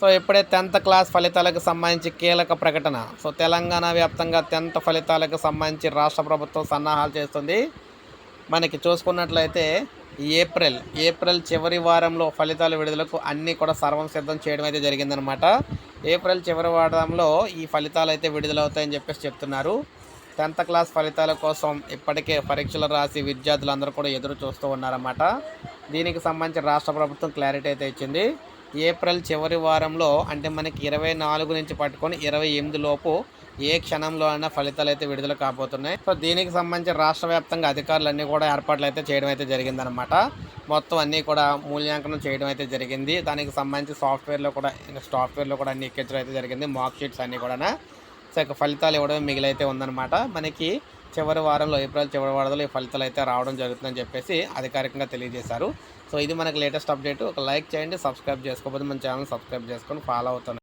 So ఇప్పుడే tenth class ఫలితాలకు సంబంధించి కీలక ప్రకటన. సో తెలంగాణ వ్యాప్తంగా టెన్త్ ఫలితాలకు సంబంధించి రాష్ట్ర ప్రభుత్వం సన్నాహాలు చేస్తుంది. మనకి చూసుకున్నట్లయితే ఏప్రిల్ ఏప్రిల్ చివరి వారంలో ఫలితాల విడుదలకు అన్నీ కూడా సర్వం సిద్ధం చేయడం అయితే జరిగిందనమాట. ఏప్రిల్ చివరి వారంలో ఈ ఫలితాలు అయితే విడుదలవుతాయని చెప్పేసి చెప్తున్నారు. టెన్త్ క్లాస్ ఫలితాల కోసం ఇప్పటికే పరీక్షలు రాసి విద్యార్థులందరూ కూడా ఎదురు చూస్తూ ఉన్నారన్నమాట. దీనికి సంబంధించి రాష్ట్ర ప్రభుత్వం క్లారిటీ అయితే ఇచ్చింది. ఏప్రిల్ చివరి వారంలో అంటే మనకి ఇరవై నాలుగు నుంచి పట్టుకొని ఇరవై ఎనిమిది లోపు ఏ క్షణంలో అయినా ఫలితాలు అయితే విడుదల కాబోతున్నాయి. సో దీనికి సంబంధించి రాష్ట్ర వ్యాప్తంగా అధికారులు అన్నీ కూడా ఏర్పాట్లు అయితే చేయడం అయితే జరిగిందనమాట మొత్తం అన్నీ కూడా మూల్యాంకనం చేయడం అయితే జరిగింది. దానికి సంబంధించి సాఫ్ట్వేర్లో కూడా సాఫ్ట్వేర్లో కూడా అన్ని ఎక్కించడం అయితే జరిగింది. మార్క్ షీట్స్ అన్నీ కూడా సో ఫలితాలు ఇవ్వడం మిగిలైతే ఉందన్నమాట. మనకి చివరి వారంలో ఏప్రిల్ చివరి వారంలో ఈ ఫలితాలు అయితే రావడం జరుగుతుందని చెప్పేసి అధికారికంగా తెలియజేశారు. సో ఇది మనకి లేటెస్ట్ అప్డేట్. ఒక లైక్ చేయండి సబ్స్క్రైబ్ చేసుకోకపోతే మన ఛానల్ సబ్స్క్రైబ్ చేసుకొని ఫాలో అవుతాను